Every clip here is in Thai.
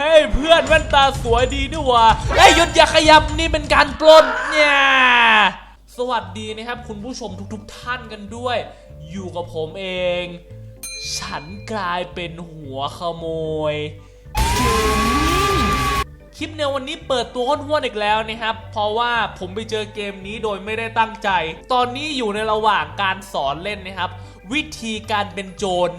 เฮ้ยเพื่อนแว่นตาสวยดีนี่หว่าเฮ้ยหยุดอย่าขยับนี่เป็นการปล้นเนี่ยสวัสดีนะครับคุณผู้ชมทุกๆท่านกันด้วย อยู่กับผมเอง ฉันกลายเป็นหัวขโมย คลิปในวันนี้เปิดตัวห้วนๆอีกแล้วนะครับ เพราะว่าผมไปเจอเกมนี้โดยไม่ได้ตั้งใจ ตอนนี้อยู่ในระหว่างการสอนเล่นนะครับ วิธีการเป็นโจร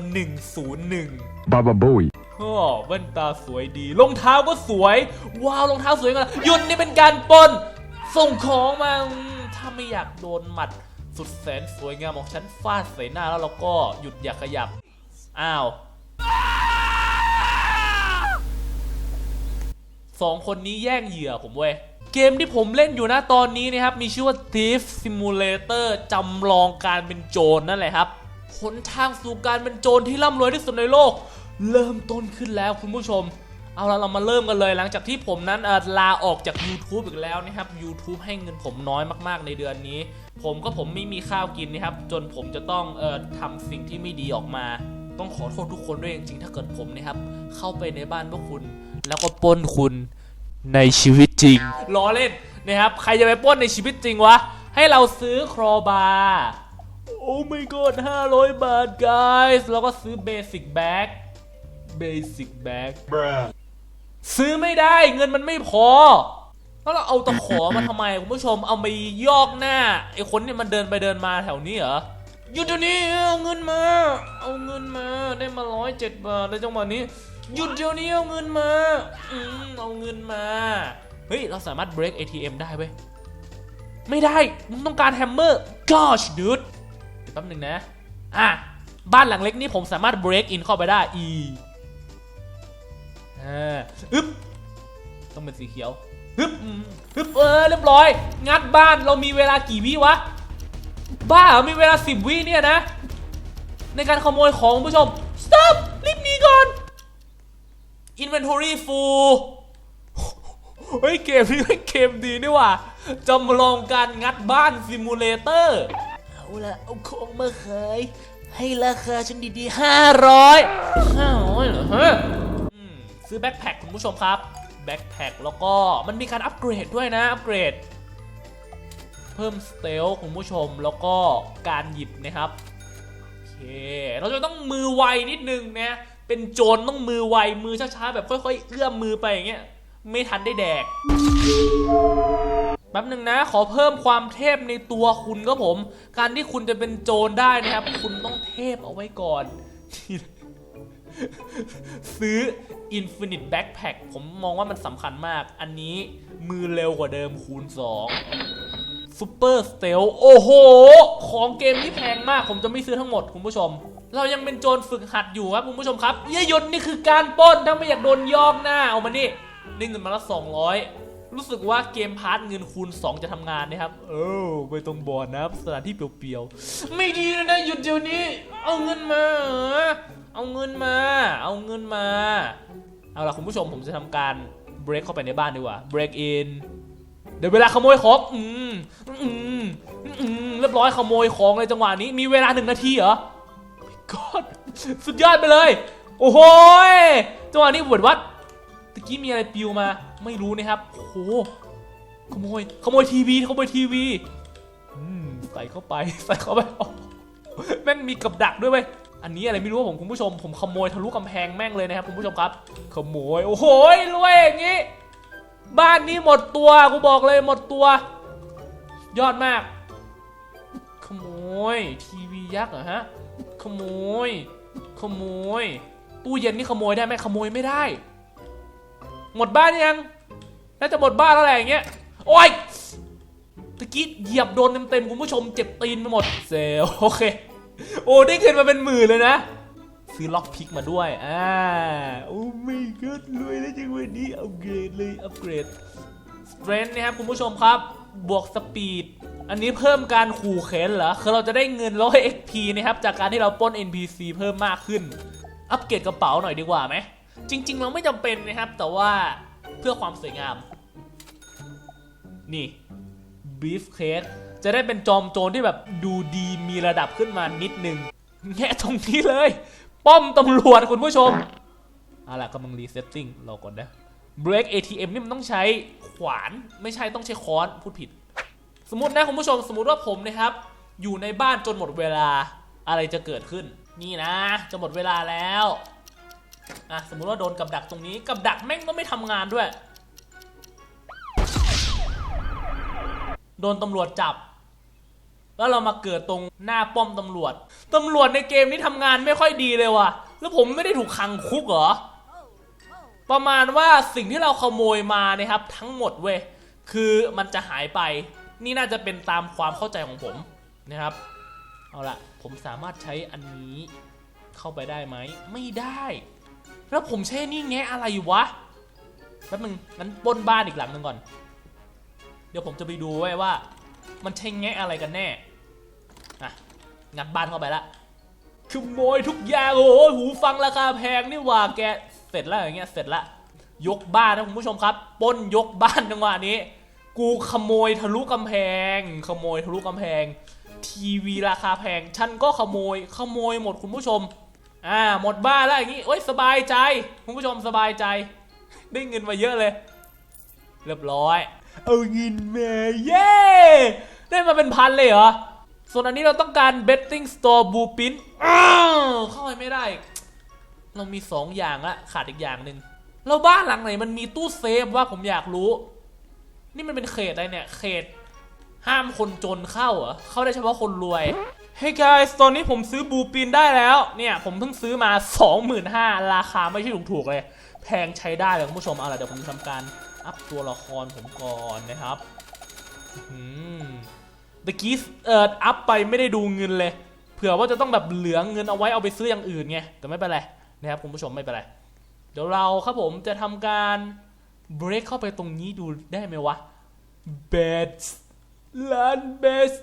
101 Baba Bowie. ฮ่อแว่นตาสวยดีรองเท้าก็สวย ว้าวรองเท้าสวยกันหยุดนี่เป็นการปนส่งของมาถ้าไม่อยากโดนหมัด สุดแสนสวยงามของฉันฟาดใส่หน้าแล้วเราก็หยุดอย่าขยับ อ้าวสองคนนี้แย่งเหยื่อผมเว้ย เกมที่ผมเล่นอยู่นะตอนนี้นะครับ มีชื่อว่า Thief Simulator จำลองการเป็นโจรนั่นแหละครับหนทางสู่การเป็นโจรที่ร่ำรวยที่สุดในโลก เริ่มต้นขึ้นแล้วคุณผู้ชม เอาละเรามาเริ่มกันเลยหลังจากที่ผมนั้นลาออกจาก YouTube อีกแล้วนะครับ YouTube ให้เงินผมน้อยมากๆในเดือนนี้ ผมก็ผมไม่มีข้าวกินนะครับ จนผมจะต้องเอ่อทำสิ่งที่ไม่ดีออกมา ต้องขอโทษทุกคนด้วยจริงๆ ถ้าเกิดผมนะครับ เข้าไปในบ้านพวกคุณ แล้วก็ปล้นคุณในชีวิตจริงล้อเล่นนะครับใครจะไปปล้นในชีวิตจริงวะให้เราซื้อครอบาร์โอ้ my god 500 บาท guys แล้วก็ซื้อเบสิ c แบ็ก เบสิ c แบ็กซื้อไม่ได้เงินมันไม่พอ แล้วเราเอาตะขอมาทำไมคุณผู้ชมเอาไปยอกหน้าไอ้คนเนี่ยมันเดินไปเดินมาแถวนี้เหรอหยุดเดี๋ยวนี้เอาเงินมา เอาเงินมาได้มาร้อยเจ็ดบาทในจังหวะนี้หยุดเดี๋ยวนี้เอาเงินมาอืมเอาเงินมา เฮ้ย เราสามารถ break ATM ได้เว้ย ไม่ได้ มึงต้องการแฮมเมอร์ gosh dude เดี๋ยวแป๊บหนึงนะ อะ บ้านหลังเล็กนี่ผมสามารถ break in เข้าไปได้ e อ่าอึ๊บต้องเป็นสีเขียวฮึบอืมฮึบเออเรียบร้อย งัดบ้านเรามีเวลากี่วิวะ บ้าเหรอมีเวลาสิบวิเนี่ยนะ ในการขโมยของผู้ชม stop รีบหนีก่อน inventory full เฮ้ย เกมนี้เป็นเกมดีนี่ว่าจำลองการงัดบ้านซิมูเลเตอร์ เอาละเอาของมาขายให้ราคาฉันดีๆห้าร้อยห้าร้อยเหรอฮะ ซื้อแบ็คแพคคุณผู้ชมครับแบ็คแพคแล้วก็มันมีการอัปเกรดด้วยนะอัปเกรด เพิ่มสเตลคุณผู้ชมแล้วก็การหยิบนะครับโอเคเราจะต้องมือไวนิดนึงนะเป็นโจรต้องมือไวมือช้าๆแบบค่อยๆเอื้อมมือไปอย่างเงี้ยไม่ทันได้แดกแป๊บหนึ่งนะขอเพิ่มความเทพในตัวคุณก็ผม การที่คุณจะเป็นโจรได้นะครับ คุณต้องเทพเอาไว้ก่อน ซื้อ Infinite Backpack ผมมองว่ามันสำคัญมาก อันนี้มือเร็วกว่าเดิมคูณ 2 Super Stealth โอ้โห ของเกมนี้แพงมาก ผมจะไม่ซื้อทั้งหมดคุณผู้ชม เรายังเป็นโจรฝึกหัดอยู่ครับคุณผู้ชมครับเยยนนี่คือการปล้นถ้าไม่อยากโดนยอกหน้าเอามานี่ได้เงินมาละ200รู้สึกว่าเกมพาร์ทเงินคูณ 2 จะทำงานนะครับ เออไปตรงบ่อน้ำสถานที่เปลี่ยวๆ ไม่ดีแล้วนะหยุดเดี๋ยวนี้ เอาเงินมา เอาเงินมา เอาเงินมา เอาล่ะคุณผู้ชมผมจะทำการ break เข้าไปในบ้านดีกว่า break in เดี๋ยวเวลาขโมยของอืมอืมอืมเรียบร้อยขโมยของในจังหวะนี้ มีเวลาหนึ่งนาทีเหรอก็สุดยอดไปเลย โอ้โหจังหวะนี้บวดวัดตะกี้มีอะไรปิวมา ไม่รู้นะครับโอ้โหขโมย ขโมยทีวี ขโมยทีวี อืม ใส่เข้าไป ใส่เข้าไปแม่งมีกับดักด้วยเว้ย อันนี้อะไรไม่รู้ผมคุณผู้ชมผมขโมยทะลุกำแพงแม่งเลยนะครับคุณผู้ชมครับ ขโมยโอ้โหรวยอย่างงี้ บ้านนี้หมดตัวกูบอกเลยหมดตัว ยอดมาก ขโมยทีวียักษ์เหรอฮะขโมย ขโมย ตู้เย็นนี่ขโมยได้ไหมขโมยไม่ได้ หมดบ้านยังน่าจะหมดบ้านแล้วแหละอย่างเงี้ยโอ๊ยตะกี้เหยียบโดนเต็มๆคุณผู้ชมเจ็บตีนไปหมดเซลโอเค โอ้ได้เงินมาเป็นหมื่นเลยนะ ซื้อล็อกพิกมาด้วย อ่า โอ้ไม่ก็รวยแล้วจังวันนี้อัปเกรดเลยอัปเกรดสเตรนนะครับคุณผู้ชมครับ บวกสปีด อันนี้เพิ่มการขู่เข็นเหรอ คือเราจะได้เงินร้อย XP นะครับ จากการที่เราปล้น NPC เพิ่มมากขึ้น อัปเกรดกระเป๋าหน่อยดีกว่าไหม จริง ๆ เราไม่จำเป็นนะครับ แต่ว่าเพื่อความสวยงาม นี่ Beef Case จะได้เป็นจอมโจรที่แบบดูดีมีระดับขึ้นมานิดนึงแง่ตรงนี้เลย ป้อมตำรวจคุณผู้ชมเอาล่ะกำลังรีเซ็ตติ้งรอก่อนนะ break ATM นี่มันต้องใช้ขวานไม่ใช่ต้องใช้ค้อนพูดผิด สมมตินะคุณผู้ชมสมมติว่าผมนะครับ อยู่ในบ้านจนหมดเวลาอะไรจะเกิดขึ้น นี่นะ จะหมดเวลาแล้วอะสมมติว่าโดนกับดักตรงนี้กับดักแม่งก็ไม่ทำงานด้วย โดนตำรวจจับ แล้วเรามาเกิดตรงหน้าป้อมตำรวจ ตำรวจในเกมนี้ทำงานไม่ค่อยดีเลยว่ะ แล้วผมไม่ได้ถูกขังคุกเหรอ ประมาณว่าสิ่งที่เราขโมยมานะครับ ทั้งหมดเว้ย คือมันจะหายไป นี่น่าจะเป็นตามความเข้าใจของผมนะครับ เอาละผมสามารถใช้อันนี้เข้าไปได้ไหม ไม่ได้ แล้วผมใช้นี่แงะอะไรวะ แป๊บนึงงั้นปล้นบ้านอีกหลังหนึ่งก่อน เดี๋ยวผมจะไปดูไว้ว่า มันใช้แงะอะไรกันแน่ งัดบ้านเข้าไปละขโมยทุกอย่างโอ้โหหูฟังราคาแพงนี่หว่าแกเสร็จแล้วอย่างเงี้ยเสร็จละยกบ้านนะคุณผู้ชมครับป้นยกบ้านจังหวะนี้ กูขโมยทะลุกำแพง ขโมยทะลุกำแพง ทีวีราคาแพงฉันก็ขโมยขโมยหมดคุณผู้ชมอ่าหมดบ้านแล้วอย่างงี้โอ้ยสบายใจ คุณผู้ชมสบายใจ ได้เงินมาเยอะเลย เรียบร้อย เอาเงินมาเย้ได้มาเป็นพันเลยเหรอ ส่วนอันนี้เราต้องการ betting store blue print อ้าวเข้าไปไม่ได้ เรามีสองอย่างละขาดอีกอย่างหนึ่งแล้วบ้านหลังไหนมันมีตู้เซฟว่าผมอยากรู้ นี่มันเป็นเขตอะไรเนี่ย เขตห้ามคนจนเข้าเหรอเข้าได้เฉพาะคนรวย Hey guys ตอนนี้ผมซื้อบูปินได้แล้ว เนี่ย ผมเพิ่งซื้อมา 25,000ราคาไม่ใช่ถูกๆเลย แพงใช้ได้เลยคุณผู้ชม เอาล่ะเดี๋ยวผมทำการอัพตัวละครผมก่อนนะครับ อืม ตะกี้เอ่ออัพไปไม่ได้ดูเงินเลย เผื่อว่าจะต้องแบบเหลือเงินเอาไว้เอาไปซื้ออย่างอื่นไง แต่ไม่เป็นไรนะครับคุณผู้ชมไม่เป็นไร เดี๋ยวเราครับผมจะทำการ break เข้าไปตรงนี้ดูได้ไหมวะ bet ร้าน bets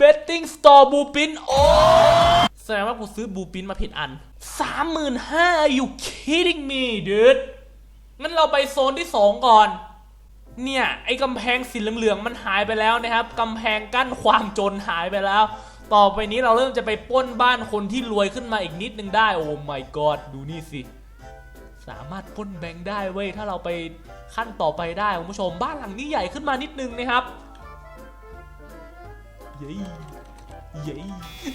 betting store บูปินโอ้แสดงว่ากูซื้อบูปินมาผิดอัน 35,000 you kidding me dude งั้นเราไปโซนที่ 2 ก่อน เนี่ยไอ้กำแพงสีเหลืองๆมันหายไปแล้วนะครับกำแพงกั้นความจนหายไปแล้ว ต่อไปนี้เราเริ่มจะไปป้นบ้านคนที่รวยขึ้นมาอีกนิดนึงได้โอ้ my god ดูนี่สิ สามารถป้นแบงค์ได้เว้ยถ้าเราไปขั้นต่อไปได้คุณผู้ชมบ้านหลังนี้ใหญ่ขึ้นมานิดนึงนะครับเย้เย้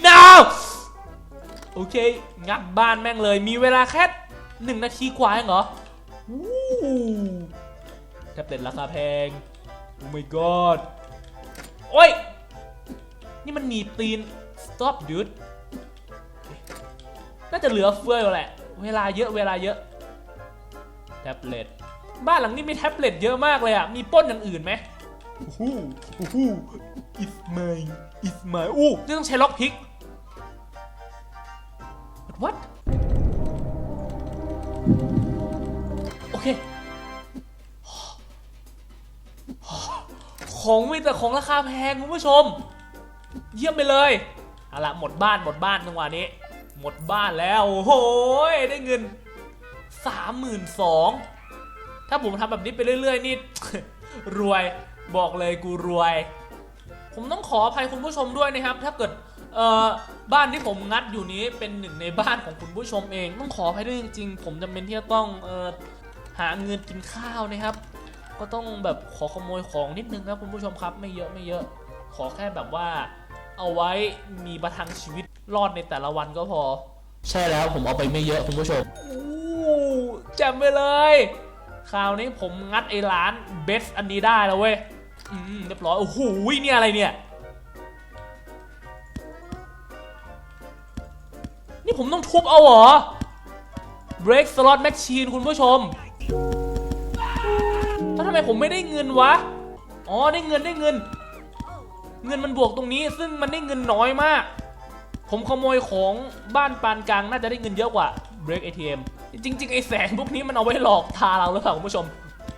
no โอเค งัดบ้านแม่งเลยมีเวลาแค่หนึ่งนาทีกว่าเองเหรอวู้ แท็บเล็ตราคาแพง โอ้ my god โอ้ย นี่มันหนีบตีน stop dude น่าจะเหลือเฟืออยู่แหละ เวลาเยอะเวลาเยอะ แท็บเล็ต บ้านหลังนี้มีแท็บเล็ตเยอะมากเลยอะ มีปล้นอย่างอื่นไหมโอ้โหโอ้โห it's mine it's mine อู้นี่ต้องใช้ล็อกพิก ของมีแต่ของราคาแพงคุณผู้ชม เยี่ยมไปเลยเอาละหมดบ้านหมดบ้านจังหวะนี้ หมดบ้านแล้วโอ้โหได้เงินสามหมื่นสองถ้าผมทำแบบนี้ไปเรื่อยๆนี่ รวยบอกเลยกูรวย ผมต้องขออภัยคุณผู้ชมด้วยนะครับ ถ้าเกิดเอ่อบ้านที่ผมงัดอยู่นี้เป็นหนึ่งในบ้านของคุณผู้ชมเอง ต้องขออภัยด้วยจริงๆ ผมจำเป็นที่จะต้องเอ่อหาเงินกินข้าวนะครับ ก็ต้องแบบขอขโมยของนิดนึงครับคุณผู้ชมครับ ไม่เยอะไม่เยอะ ขอแค่แบบว่า เอาไว้มีประทังชีวิตรอดในแต่ละวันก็พอ ใช่แล้วผมเอาไปไม่เยอะคุณผู้ชมอู้แจ่มไปเลย คราวนี้ผมงัดไอ้ร้านเบสอันนี้ได้แล้วเว้ยอืมเรียบร้อยโอ้โหเนี่ยอะไรเนี่ย นี่ผมต้องทุบเอาเหรอ break slot machine คุณผู้ชมแล้วทำไม ผมไม่ได้เงินวะ อ๋อได้เงินได้เงิน เงินมันบวกตรงนี้ ซึ่งมันได้เงินน้อยมาก ผมขโมยของบ้านปานกลางน่าจะได้เงินเยอะกว่า break ATM จริงๆไอ้แสงพวกนี้มันเอาไว้หลอกทาเราหรือเปล่าคุณผู้ชม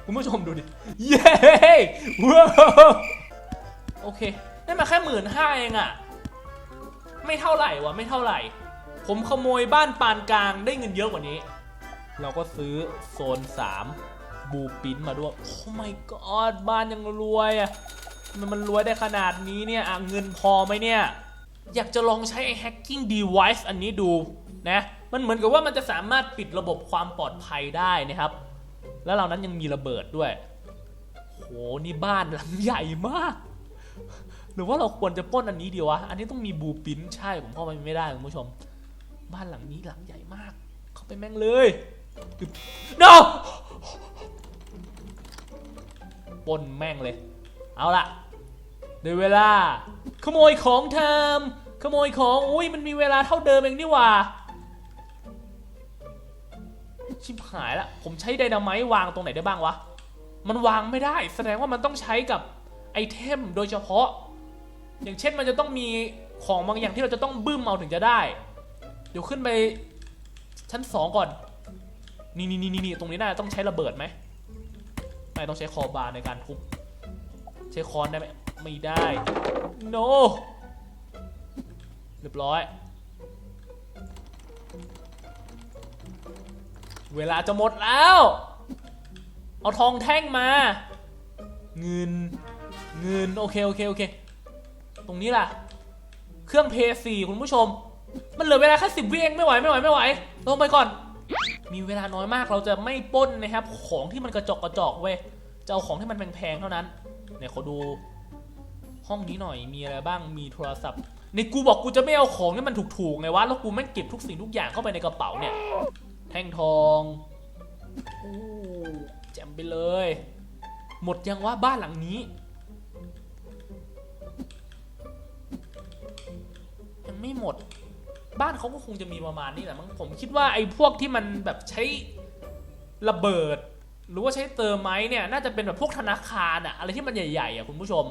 คุณผู้ชมดูดิ เย้ว้าวโอเค ได้มาแค่หมื่นห้าเองอะไม่เท่าไหร่วะไม่เท่าไหร่ ผมขโมยบ้านปานกลางได้เงินเยอะกว่านี้ เราก็ซื้อโซน 3 บูปินมาด้วย โอ้ my god บ้านยังรวยอะมันมันรวยได้ขนาดนี้เนี่ยอะเงินพอไหมเนี่ย อยากจะลองใช้ไอ้ hacking device อันนี้ดูนะ มันเหมือนกับว่ามันจะสามารถปิดระบบความปลอดภัยได้นะครับ แล้วเรานั้นยังมีระเบิดด้วยโหนี่บ้านหลังใหญ่มาก หรือว่าเราควรจะป้นอันนี้ดีวะ อันนี้ต้องมีบูปินใช่ผมเข้าไปไม่ได้คุณผู้ชม บ้านหลังนี้หลังใหญ่มาก เข้าไปแม่งเลย no ปล้นแม่งเลย เอาล่ะเดี๋ยวเวลา ขโมยของเทำขโมยของอุ้ยมันมีเวลาเท่าเดิมเองนี่ว่า ชิบหายละผมใช้ไดนาไมต์วางตรงไหนได้บ้างวะ มันวางไม่ได้ แสดงว่ามันต้องใช้กับไอเทมโดยเฉพาะ อย่างเช่นมันจะต้องมีของบางอย่างที่เราจะต้องบึ้มเอาถึงจะได้ เดี๋ยวขึ้นไปชั้นสองก่อน นี่นี่นี่นี่ตรงนี้น่าจะต้องใช้ระเบิดไหม ไม่ต้องใช้คอบาร์ในการทุบใช้ค้อนได้ไหมไม่ได้ no เรียบร้อย เวลาจะหมดแล้ว เอาทองแท่งมา เงิน เงิน โอเค โอเค โอเค ตรงนี้ล่ะ เครื่องเพย์สี่คุณผู้ชม มันเหลือเวลาแค่สิบวิเองไม่ไหว ไม่ไหว ไม่ไหว ลงไปก่อน มีเวลาน้อยมากเราจะไม่ป้นนะครับ ของที่มันกระจอกกระจอกเว้ยจะเอาของที่มันแพงๆเท่านั้นเนี่ยเขาดูห้องนี้หน่อยมีอะไรบ้างมีโทรศัพท์ในกูบอกกูจะไม่เอาของที่มันถูกๆไงวะแล้วกูแม่งเก็บทุกสิ่งทุกอย่างเข้าไปในกระเป๋าเนี่ย แท่งทองโอ้แจมไปเลย หมดยังว่าบ้านหลังนี้ ยังไม่หมด บ้านเขาก็คงจะมีประมาณนี้แหละมั้งผมคิดว่าไอ้พวกที่มันแบบใช้ระเบิด หรือว่าใช้เติมไม้เนี่ยน่าจะเป็นแบบพวกธนาคารอะอะไรที่มันใหญ่ๆอะคุณผู้ชม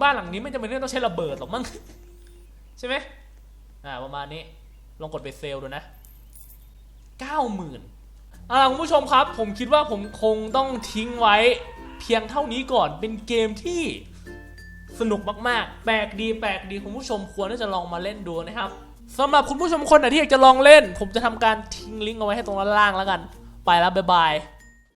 บ้านหลังนี้ไม่จำเป็นต้องใช้ระเบิดหรอกมั้งใช่ไหมอ่าประมาณนี้ลองกดไปเซลล์ดูนะเก้าหมื่นอ่าคุณผู้ชมครับ ผมคิดว่าผมคงต้องทิ้งไว้เพียงเท่านี้ก่อนเป็นเกมที่ สนุกมากๆ แปลกดีแปลกดีคุณผู้ชมควรที่จะลองมาเล่นดูนะครับสำหรับคุณผู้ชมคนไหนที่อยากจะลองเล่น ผมจะทำการทิ้งลิงก์เอาไว้ให้ตรงด้านล่างแล้วกัน ไปแล้วบ๊ายบาย